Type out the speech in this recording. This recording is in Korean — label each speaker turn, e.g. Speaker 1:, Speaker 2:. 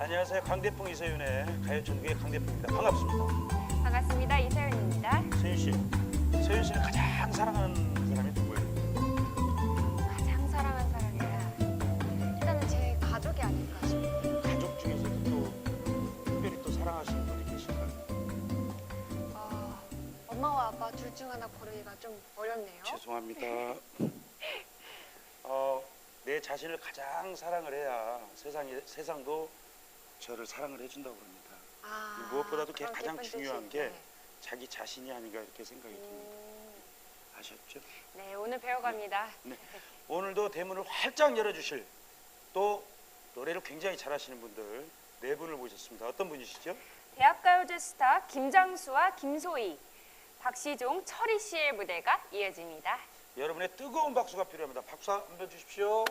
Speaker 1: 안녕하세요. 강대풍 이세윤의 가요 전국의 강대풍입니다. 반갑습니다.
Speaker 2: 반갑습니다. 이세윤입니다.
Speaker 1: 세윤 씨, 세윤 씨는 가장 사랑하는 사람이 누구예요?
Speaker 2: 가장 사랑한 사람이라 일단은 제 가족이 아닐까 싶어요.
Speaker 1: 가족 중에서도 또 특별히 또 사랑하시는 분이 계실까요?
Speaker 2: 아, 엄마와 아빠 둘 중 하나 고르기가 좀 어렵네요.
Speaker 1: 죄송합니다. 어, 내 자신을 가장 사랑을 해야 세상이 세상도 저를 사랑을 해준다고 합니다.
Speaker 2: 아,
Speaker 1: 무엇보다도 그게 가장 중요한
Speaker 2: 뜻이-
Speaker 1: 게
Speaker 2: 네.
Speaker 1: 자기 자신이 아닌가 이렇게 생각이 듭니다.
Speaker 2: 음,
Speaker 1: 아셨죠?
Speaker 2: 네, 오늘 배워갑니다.
Speaker 1: 오늘도 대문을 활짝 열어주실 또 노래를 굉장히 잘하시는 분들 네 분을 모셨습니다. 어떤 분이시죠?
Speaker 2: 대학가요제 스타 김장수와 김소희, 박시종, 철희 씨의 무대가 이어집니다.
Speaker 1: 여러분의 뜨거운 박수가 필요합니다. 박수 한번 주십시오.